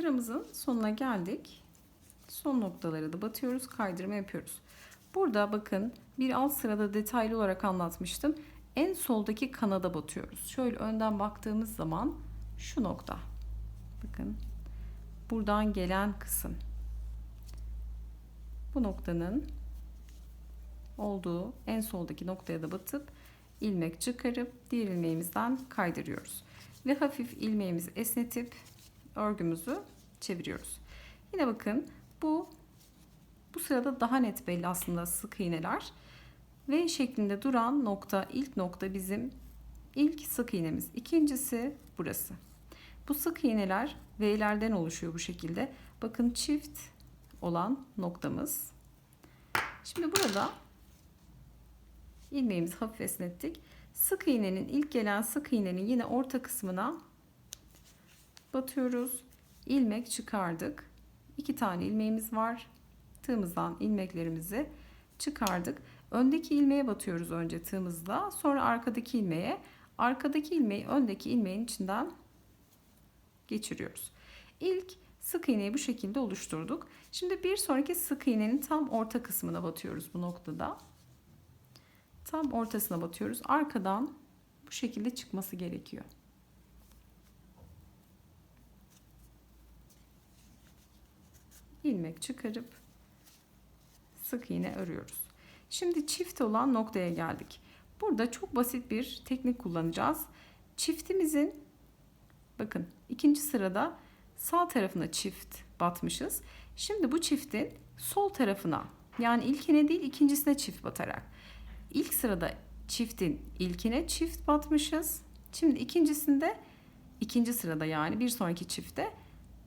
Sıramızın sonuna geldik. Son noktaları da batıyoruz, kaydırma yapıyoruz. Burada bakın bir alt sırada detaylı olarak anlatmıştım. En soldaki kanada batıyoruz. Şöyle önden baktığımız zaman şu nokta. Bakın buradan gelen kısım. Bu noktanın olduğu en soldaki noktaya da batıp ilmek çıkarıp diğer ilmeğimizden kaydırıyoruz. Ve hafif ilmeğimizi esnetip örgümüzü çeviriyoruz. Yine bakın bu bu sırada daha net belli aslında sık iğneler. V şeklinde duran nokta ilk nokta bizim ilk sık iğnemiz. İkincisi burası. Bu sık iğneler V'lerden oluşuyor bu şekilde. Bakın çift olan noktamız. Şimdi burada ilmeğimizi hafif esnettik. Sık iğnenin ilk gelen sık iğnenin yine orta kısmına batıyoruz. İlmek çıkardık. İki tane ilmeğimiz var. Tığımızdan ilmeklerimizi çıkardık. Öndeki ilmeğe batıyoruz önce tığımızla. Sonra arkadaki ilmeğe. Arkadaki ilmeği öndeki ilmeğin içinden geçiriyoruz. İlk sık iğneyi bu şekilde oluşturduk. Şimdi bir sonraki sık iğnenin tam orta kısmına batıyoruz bu noktada. Tam ortasına batıyoruz. Arkadan bu şekilde çıkması gerekiyor. İlmek çıkarıp sık iğne örüyoruz. Şimdi çift olan noktaya geldik. Burada çok basit bir teknik kullanacağız. Çiftimizin bakın ikinci sırada sağ tarafına çift batmışız. Şimdi bu çiftin sol tarafına yani ilkine değil ikincisine çift batarak ilk sırada çiftin ilkine çift batmışız. Şimdi ikincisinde ikinci sırada yani bir sonraki çifte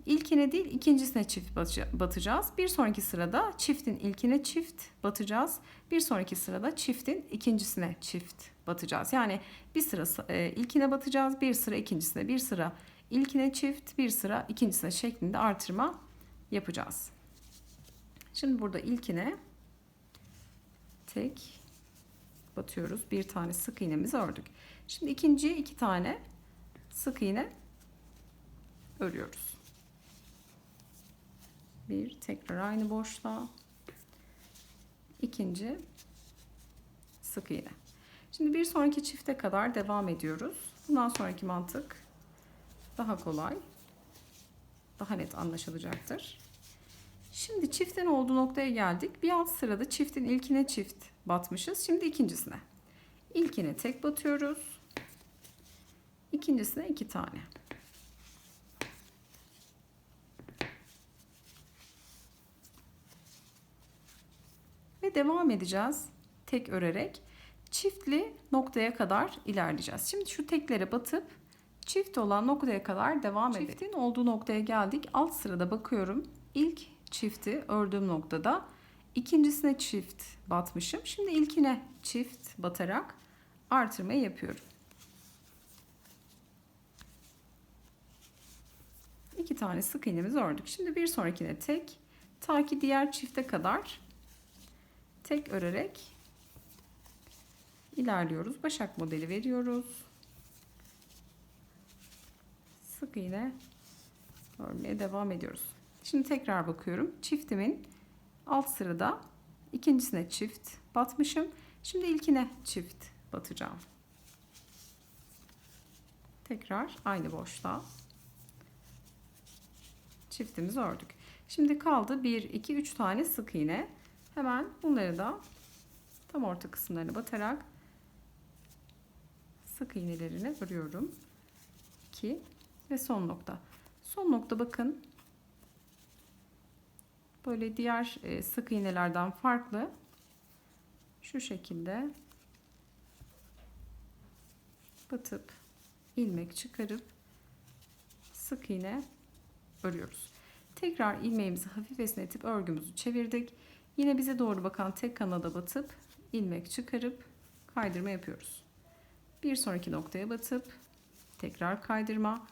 İlkine değil ikincisine çift batacağız. Bir sonraki sırada çiftin ilkine çift batacağız. Bir sonraki sırada çiftin ikincisine çift batacağız. Yani bir sıra e, ilkine batacağız, bir sıra ikincisine, bir sıra ilkine çift, bir sıra ikincisine şeklinde artırma yapacağız. Şimdi burada ilkine tek batıyoruz. Bir tane sık iğnemizi ördük. Şimdi ikinciye iki tane sık iğne örüyoruz bir tekrar aynı boşluğa ikinci sık iğne. Şimdi bir sonraki çifte kadar devam ediyoruz. Bundan sonraki mantık daha kolay. Daha net anlaşılacaktır. Şimdi çiftin olduğu noktaya geldik. Bir alt sırada çiftin ilkine çift batmışız. Şimdi ikincisine. İlkine tek batıyoruz. İkincisine iki tane. Ve devam edeceğiz tek örerek çiftli noktaya kadar ilerleyeceğiz. Şimdi şu teklere batıp çift olan noktaya kadar devam edelim. Çiftin olduğu noktaya geldik. Alt sırada bakıyorum. İlk çifti ördüğüm noktada ikincisine çift batmışım. Şimdi ilkine çift batarak artırmayı yapıyorum. İki tane sık iğnemizi ördük. Şimdi bir sonrakine tek ta ki diğer çifte kadar tek örerek ilerliyoruz. Başak modeli veriyoruz. Sık iğne örmeye devam ediyoruz. Şimdi tekrar bakıyorum. Çiftimin alt sırada ikincisine çift batmışım. Şimdi ilkine çift batacağım. Tekrar aynı boşluğa çiftimizi ördük. Şimdi kaldı 1 2 3 tane sık iğne. Hemen bunları da tam orta kısımlarına batarak sık iğnelerini örüyorum. 2 ve son nokta. Son nokta bakın böyle diğer e, sık iğnelerden farklı şu şekilde batıp ilmek çıkarıp sık iğne örüyoruz. Tekrar ilmeğimizi hafif esnetip örgümüzü çevirdik. Yine bize doğru bakan tek kanada batıp ilmek çıkarıp kaydırma yapıyoruz. Bir sonraki noktaya batıp tekrar kaydırma.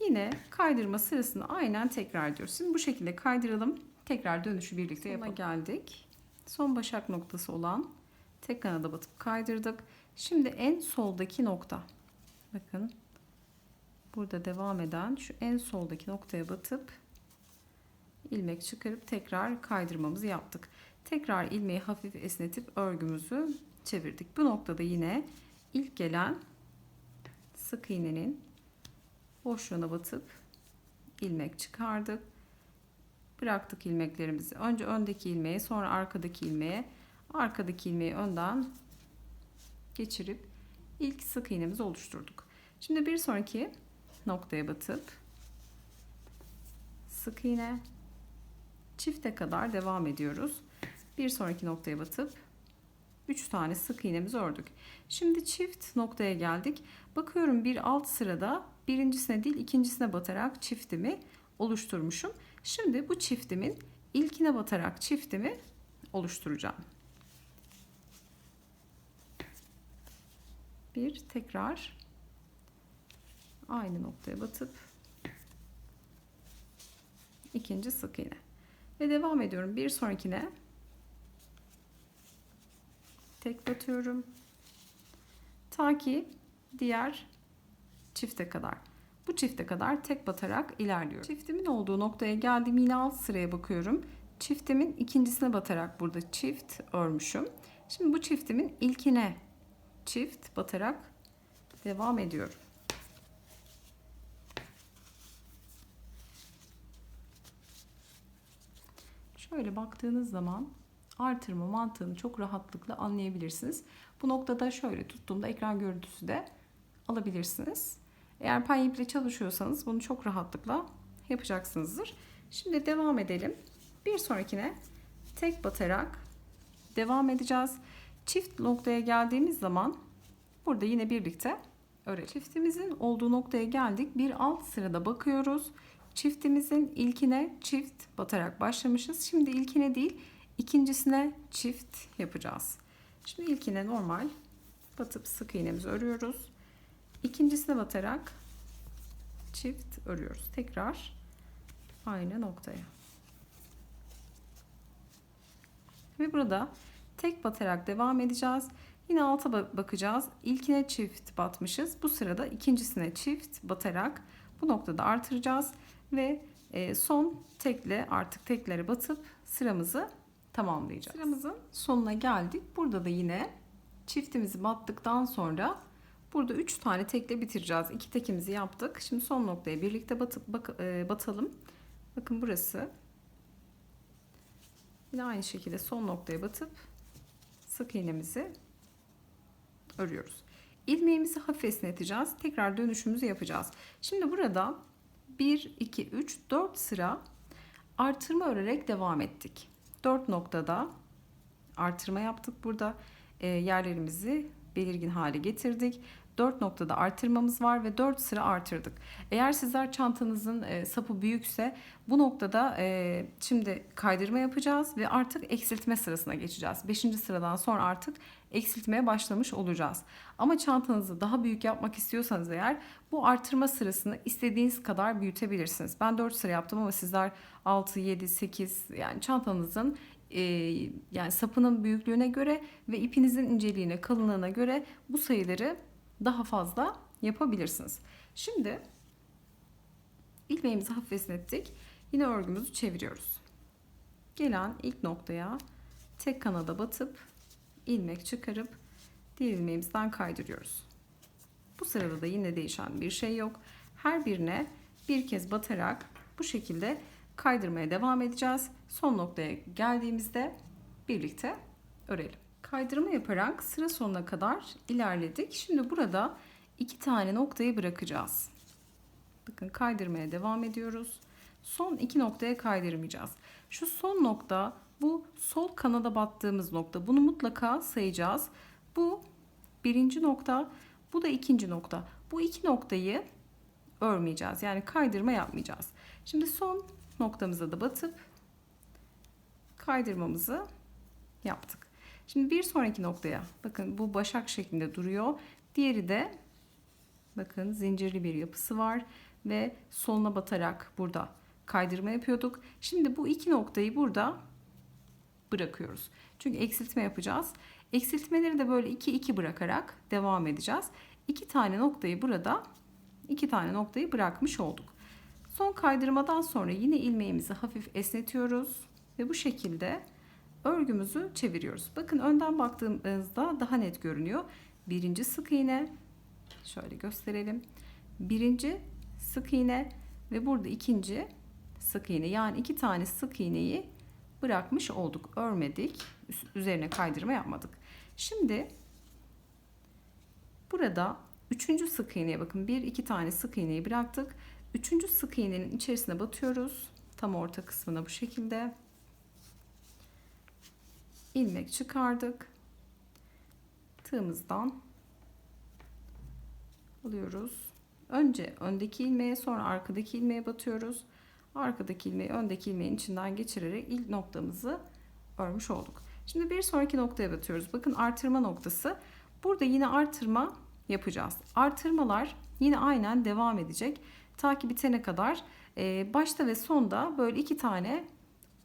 Yine kaydırma sırasını aynen tekrar ediyoruz. Şimdi bu şekilde kaydıralım. Tekrar dönüşü birlikte yapalım. geldik. Son başak noktası olan tek kanada batıp kaydırdık. Şimdi en soldaki nokta. Bakın burada devam eden şu en soldaki noktaya batıp ilmek çıkarıp tekrar kaydırmamızı yaptık. Tekrar ilmeği hafif esnetip örgümüzü çevirdik. Bu noktada yine ilk gelen sık iğnenin boşluğuna batıp ilmek çıkardık. Bıraktık ilmeklerimizi. Önce öndeki ilmeğe, sonra arkadaki ilmeğe, arkadaki ilmeği önden geçirip ilk sık iğnemizi oluşturduk. Şimdi bir sonraki noktaya batıp sık iğne çifte kadar devam ediyoruz. Bir sonraki noktaya batıp 3 tane sık iğnemizi ördük. Şimdi çift noktaya geldik. Bakıyorum bir alt sırada birincisine değil ikincisine batarak çiftimi oluşturmuşum. Şimdi bu çiftimin ilkine batarak çiftimi oluşturacağım. Bir tekrar aynı noktaya batıp ikinci sık iğne ve devam ediyorum. Bir sonrakine tek batıyorum. Ta ki diğer çifte kadar. Bu çifte kadar tek batarak ilerliyorum. Çiftimin olduğu noktaya geldim. Yine alt sıraya bakıyorum. Çiftimin ikincisine batarak burada çift örmüşüm. Şimdi bu çiftimin ilkine çift batarak devam ediyorum. Şöyle baktığınız zaman artırma mantığını çok rahatlıkla anlayabilirsiniz. Bu noktada şöyle tuttuğumda ekran görüntüsü de alabilirsiniz. Eğer pen iple çalışıyorsanız bunu çok rahatlıkla yapacaksınızdır. Şimdi devam edelim. Bir sonrakine tek batarak devam edeceğiz. Çift noktaya geldiğimiz zaman burada yine birlikte örelim. Çiftimizin olduğu noktaya geldik. Bir alt sırada bakıyoruz. Çiftimizin ilkine çift batarak başlamışız. Şimdi ilkine değil ikincisine çift yapacağız. Şimdi ilkine normal batıp sık iğnemizi örüyoruz. İkincisine batarak çift örüyoruz. Tekrar aynı noktaya. Ve burada tek batarak devam edeceğiz. Yine alta bakacağız. İlkine çift batmışız. Bu sırada ikincisine çift batarak bu noktada artıracağız ve e, son tekle artık teklere batıp sıramızı tamamlayacağız. Sıramızın sonuna geldik. Burada da yine çiftimizi battıktan sonra burada 3 tane tekle bitireceğiz. 2 tekimizi yaptık. Şimdi son noktaya birlikte batıp bak, e, batalım. Bakın burası. Yine aynı şekilde son noktaya batıp sık iğnemizi örüyoruz. İlmeğimizi hafif esneteceğiz. Tekrar dönüşümüzü yapacağız. Şimdi burada 1, 2, 3, 4 sıra artırma örerek devam ettik. 4 noktada artırma yaptık burada. E, yerlerimizi belirgin hale getirdik. 4 noktada artırmamız var ve 4 sıra artırdık. Eğer sizler çantanızın e, sapı büyükse bu noktada e, şimdi kaydırma yapacağız ve artık eksiltme sırasına geçeceğiz. 5. sıradan sonra artık eksiltmeye başlamış olacağız. Ama çantanızı daha büyük yapmak istiyorsanız eğer bu artırma sırasını istediğiniz kadar büyütebilirsiniz. Ben 4 sıra yaptım ama sizler 6, 7, 8 yani çantanızın e, yani sapının büyüklüğüne göre ve ipinizin inceliğine, kalınlığına göre bu sayıları daha fazla yapabilirsiniz. Şimdi ilmeğimizi hafif esnettik. Yine örgümüzü çeviriyoruz. Gelen ilk noktaya tek kanada batıp ilmek çıkarıp diğer ilmeğimizden kaydırıyoruz. Bu sırada da yine değişen bir şey yok. Her birine bir kez batarak bu şekilde kaydırmaya devam edeceğiz. Son noktaya geldiğimizde birlikte örelim. Kaydırma yaparak sıra sonuna kadar ilerledik. Şimdi burada iki tane noktayı bırakacağız. Bakın kaydırmaya devam ediyoruz. Son iki noktaya kaydırmayacağız. Şu son nokta bu sol kanada battığımız nokta. Bunu mutlaka sayacağız. Bu birinci nokta, bu da ikinci nokta. Bu iki noktayı örmeyeceğiz. Yani kaydırma yapmayacağız. Şimdi son noktamıza da batıp kaydırmamızı yaptık. Şimdi bir sonraki noktaya bakın bu başak şeklinde duruyor. Diğeri de bakın zincirli bir yapısı var ve soluna batarak burada kaydırma yapıyorduk. Şimdi bu iki noktayı burada bırakıyoruz. Çünkü eksiltme yapacağız. Eksiltmeleri de böyle 2 2 bırakarak devam edeceğiz. İki tane noktayı burada iki tane noktayı bırakmış olduk. Son kaydırmadan sonra yine ilmeğimizi hafif esnetiyoruz ve bu şekilde örgümüzü çeviriyoruz. Bakın önden baktığımızda daha net görünüyor. Birinci sık iğne şöyle gösterelim. Birinci sık iğne ve burada ikinci sık iğne yani iki tane sık iğneyi bırakmış olduk. Örmedik. Üzerine kaydırma yapmadık. Şimdi burada üçüncü sık iğneye bakın. Bir iki tane sık iğneyi bıraktık. Üçüncü sık iğnenin içerisine batıyoruz. Tam orta kısmına bu şekilde. İlmek çıkardık. Tığımızdan alıyoruz. Önce öndeki ilmeğe sonra arkadaki ilmeğe batıyoruz. Arkadaki ilmeği öndeki ilmeğin içinden geçirerek ilk noktamızı örmüş olduk. Şimdi bir sonraki noktaya batıyoruz. Bakın artırma noktası. Burada yine artırma yapacağız. Artırmalar yine aynen devam edecek. Ta ki bitene kadar e, başta ve sonda böyle iki tane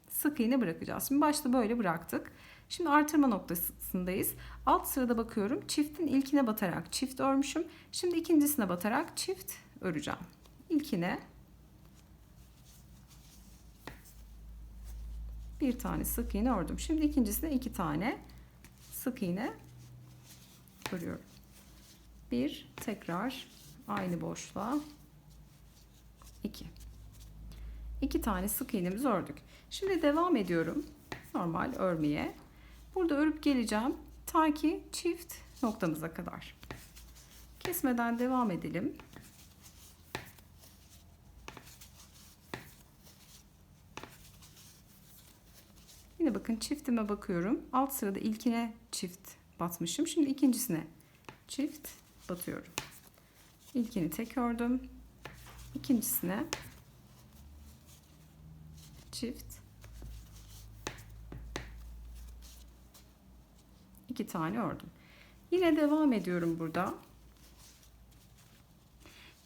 sık iğne bırakacağız. Şimdi başta böyle bıraktık. Şimdi artırma noktasındayız. Alt sırada bakıyorum. Çiftin ilkine batarak çift örmüşüm. Şimdi ikincisine batarak çift öreceğim. İlkine bir tane sık iğne ördüm. Şimdi ikincisine iki tane sık iğne örüyorum. Bir tekrar aynı boşluğa 2. 2 tane sık iğnemizi ördük. Şimdi devam ediyorum normal örmeye. Burada örüp geleceğim ta ki çift noktamıza kadar. Kesmeden devam edelim. Yine bakın çiftime bakıyorum. Alt sırada ilkine çift batmışım. Şimdi ikincisine çift batıyorum. İlkini tek ördüm. İkincisine çift iki tane ördüm. Yine devam ediyorum burada.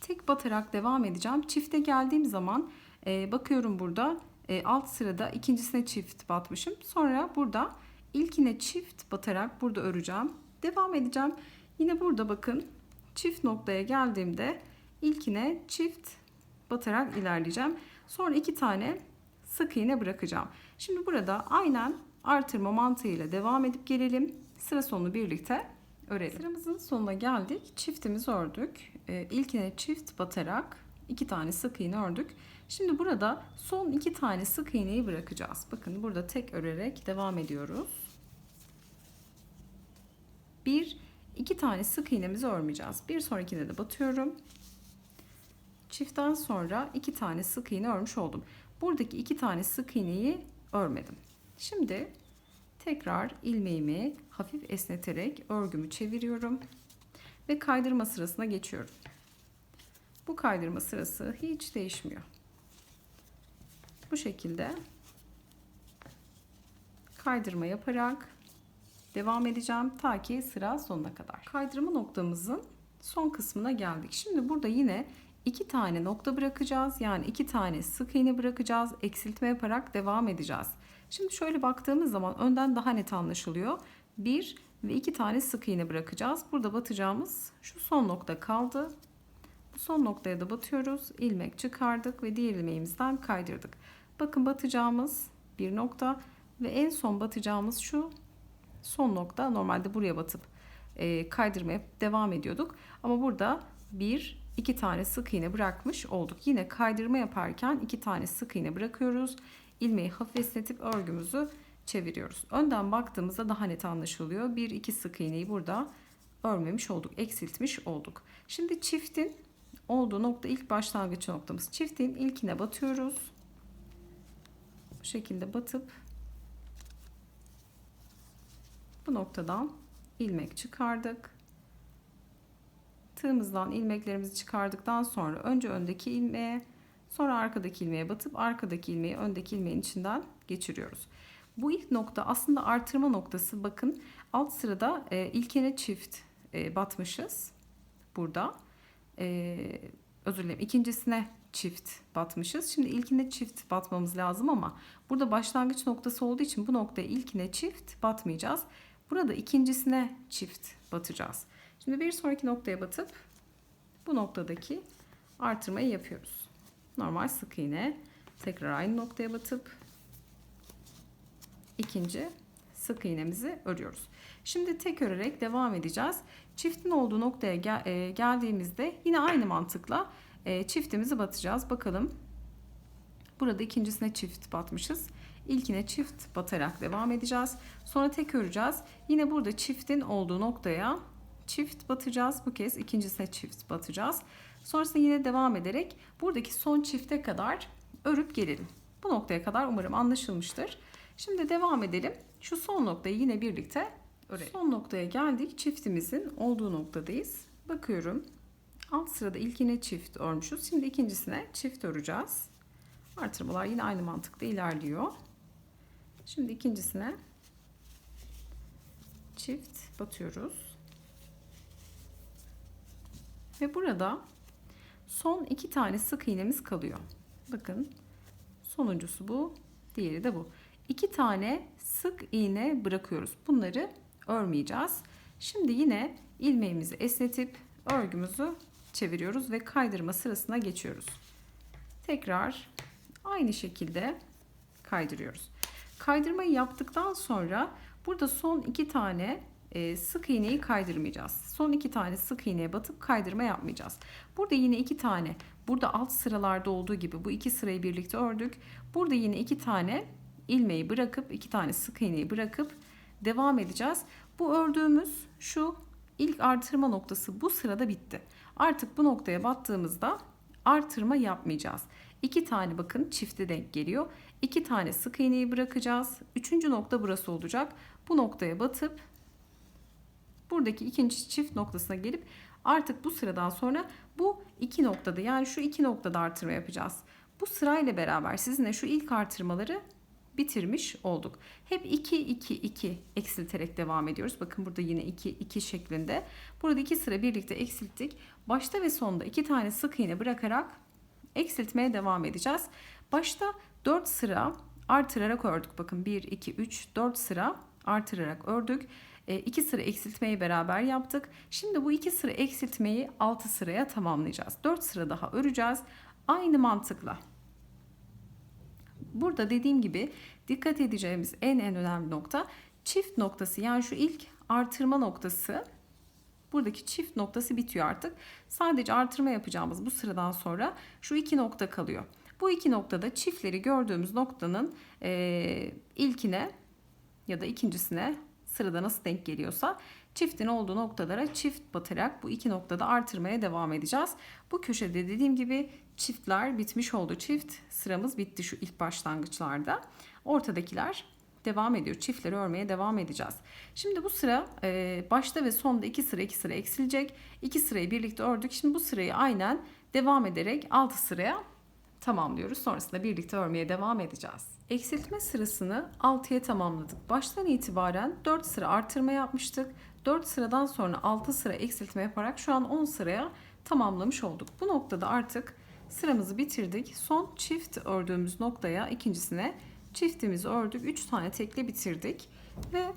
Tek batarak devam edeceğim. Çifte geldiğim zaman e, bakıyorum burada e, alt sırada ikincisine çift batmışım. Sonra burada ilkine çift batarak burada öreceğim. Devam edeceğim. Yine burada bakın çift noktaya geldiğimde ilkine çift batarak ilerleyeceğim. Sonra iki tane sık iğne bırakacağım. Şimdi burada aynen artırma mantığıyla devam edip gelelim. Sıra sonunu birlikte örelim. Sıramızın sonuna geldik. Çiftimizi ördük. Ee, ilkine çift batarak iki tane sık iğne ördük. Şimdi burada son iki tane sık iğneyi bırakacağız. Bakın burada tek örerek devam ediyoruz. Bir, iki tane sık iğnemizi örmeyeceğiz. Bir sonrakine de batıyorum. Çiftten sonra iki tane sık iğne örmüş oldum. Buradaki iki tane sık iğneyi örmedim. Şimdi tekrar ilmeğimi hafif esneterek örgümü çeviriyorum ve kaydırma sırasına geçiyorum. Bu kaydırma sırası hiç değişmiyor. Bu şekilde kaydırma yaparak devam edeceğim ta ki sıra sonuna kadar. Kaydırma noktamızın son kısmına geldik. Şimdi burada yine iki tane nokta bırakacağız. Yani iki tane sık iğne bırakacağız. Eksiltme yaparak devam edeceğiz. Şimdi şöyle baktığımız zaman önden daha net anlaşılıyor. Bir ve iki tane sık iğne bırakacağız. Burada batacağımız şu son nokta kaldı. Bu son noktaya da batıyoruz. İlmek çıkardık ve diğer ilmeğimizden kaydırdık. Bakın batacağımız bir nokta ve en son batacağımız şu son nokta. Normalde buraya batıp e, kaydırmaya devam ediyorduk. Ama burada bir iki tane sık iğne bırakmış olduk. Yine kaydırma yaparken iki tane sık iğne bırakıyoruz. İlmeği hafif esnetip örgümüzü çeviriyoruz. Önden baktığımızda daha net anlaşılıyor. Bir iki sık iğneyi burada örmemiş olduk, eksiltmiş olduk. Şimdi çiftin olduğu nokta ilk başlangıç noktamız. Çiftin ilkine batıyoruz. Bu şekilde batıp bu noktadan ilmek çıkardık. Tığımızdan ilmeklerimizi çıkardıktan sonra önce öndeki ilmeğe sonra arkadaki ilmeğe batıp arkadaki ilmeği öndeki ilmeğin içinden geçiriyoruz. Bu ilk nokta aslında artırma noktası. Bakın alt sırada e, ilkene çift e, batmışız. Burada. E, özür dilerim. İkincisine çift batmışız. Şimdi ilkine çift batmamız lazım ama burada başlangıç noktası olduğu için bu noktaya ilkine çift batmayacağız. Burada ikincisine çift batacağız. Şimdi bir sonraki noktaya batıp bu noktadaki artırmayı yapıyoruz. Normal sık iğne. Tekrar aynı noktaya batıp ikinci sık iğnemizi örüyoruz. Şimdi tek örerek devam edeceğiz. Çiftin olduğu noktaya gel, e, geldiğimizde yine aynı mantıkla e, çiftimizi batacağız. Bakalım. Burada ikincisine çift batmışız. İlkine çift batarak devam edeceğiz. Sonra tek öreceğiz. Yine burada çiftin olduğu noktaya çift batacağız. Bu kez ikincisine çift batacağız. Sonrasında yine devam ederek buradaki son çifte kadar örüp gelelim. Bu noktaya kadar umarım anlaşılmıştır. Şimdi devam edelim. Şu son noktayı yine birlikte örelim. Son noktaya geldik. Çiftimizin olduğu noktadayız. Bakıyorum. Alt sırada ilkine çift örmüşüz. Şimdi ikincisine çift öreceğiz. Artırmalar yine aynı mantıkta ilerliyor. Şimdi ikincisine çift batıyoruz. Ve burada son iki tane sık iğnemiz kalıyor. Bakın sonuncusu bu, diğeri de bu. İki tane sık iğne bırakıyoruz. Bunları örmeyeceğiz. Şimdi yine ilmeğimizi esnetip örgümüzü çeviriyoruz ve kaydırma sırasına geçiyoruz. Tekrar aynı şekilde kaydırıyoruz. Kaydırmayı yaptıktan sonra burada son iki tane e, sık iğneyi kaydırmayacağız. Son iki tane sık iğneye batıp kaydırma yapmayacağız. Burada yine iki tane burada alt sıralarda olduğu gibi bu iki sırayı birlikte ördük. Burada yine iki tane ilmeği bırakıp iki tane sık iğneyi bırakıp devam edeceğiz. Bu ördüğümüz şu ilk artırma noktası bu sırada bitti. Artık bu noktaya battığımızda artırma yapmayacağız. İki tane bakın çifte denk geliyor. İki tane sık iğneyi bırakacağız. Üçüncü nokta burası olacak. Bu noktaya batıp buradaki ikinci çift noktasına gelip artık bu sıradan sonra bu iki noktada yani şu iki noktada artırma yapacağız. Bu sırayla beraber sizinle şu ilk artırmaları bitirmiş olduk. Hep 2 2 2 eksilterek devam ediyoruz. Bakın burada yine 2 2 şeklinde. Burada iki sıra birlikte eksilttik. Başta ve sonda iki tane sık iğne bırakarak eksiltmeye devam edeceğiz. Başta 4 sıra artırarak ördük. Bakın 1 2 3 4 sıra artırarak ördük. 2 sıra eksiltmeyi beraber yaptık. Şimdi bu 2 sıra eksiltmeyi 6 sıraya tamamlayacağız. 4 sıra daha öreceğiz. Aynı mantıkla. Burada dediğim gibi dikkat edeceğimiz en en önemli nokta çift noktası. Yani şu ilk artırma noktası buradaki çift noktası bitiyor artık. Sadece artırma yapacağımız bu sıradan sonra şu iki nokta kalıyor. Bu iki noktada çiftleri gördüğümüz noktanın e, ilkine ya da ikincisine sırada nasıl denk geliyorsa çiftin olduğu noktalara çift batarak bu iki noktada artırmaya devam edeceğiz. Bu köşede dediğim gibi çiftler bitmiş oldu. Çift sıramız bitti şu ilk başlangıçlarda. Ortadakiler devam ediyor. Çiftleri örmeye devam edeceğiz. Şimdi bu sıra e, başta ve sonda iki sıra iki sıra eksilecek. İki sırayı birlikte ördük. Şimdi bu sırayı aynen devam ederek altı sıraya tamamlıyoruz. Sonrasında birlikte örmeye devam edeceğiz. Eksiltme sırasını 6'ya tamamladık. Baştan itibaren 4 sıra artırma yapmıştık. 4 sıradan sonra 6 sıra eksiltme yaparak şu an 10 sıraya tamamlamış olduk. Bu noktada artık sıramızı bitirdik. Son çift ördüğümüz noktaya ikincisine çiftimizi ördük. 3 tane tekle bitirdik ve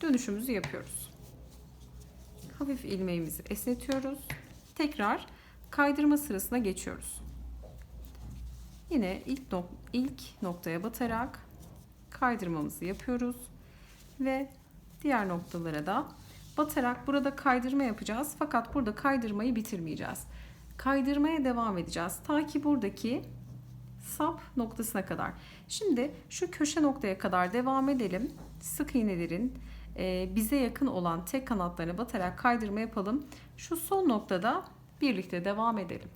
dönüşümüzü yapıyoruz. Hafif ilmeğimizi esnetiyoruz. Tekrar kaydırma sırasına geçiyoruz. Yine ilk, nok ilk noktaya batarak kaydırmamızı yapıyoruz ve diğer noktalara da batarak burada kaydırma yapacağız. Fakat burada kaydırmayı bitirmeyeceğiz. Kaydırmaya devam edeceğiz. Ta ki buradaki sap noktasına kadar. Şimdi şu köşe noktaya kadar devam edelim. Sık iğnelerin e, bize yakın olan tek kanatlarına batarak kaydırma yapalım. Şu son noktada birlikte devam edelim.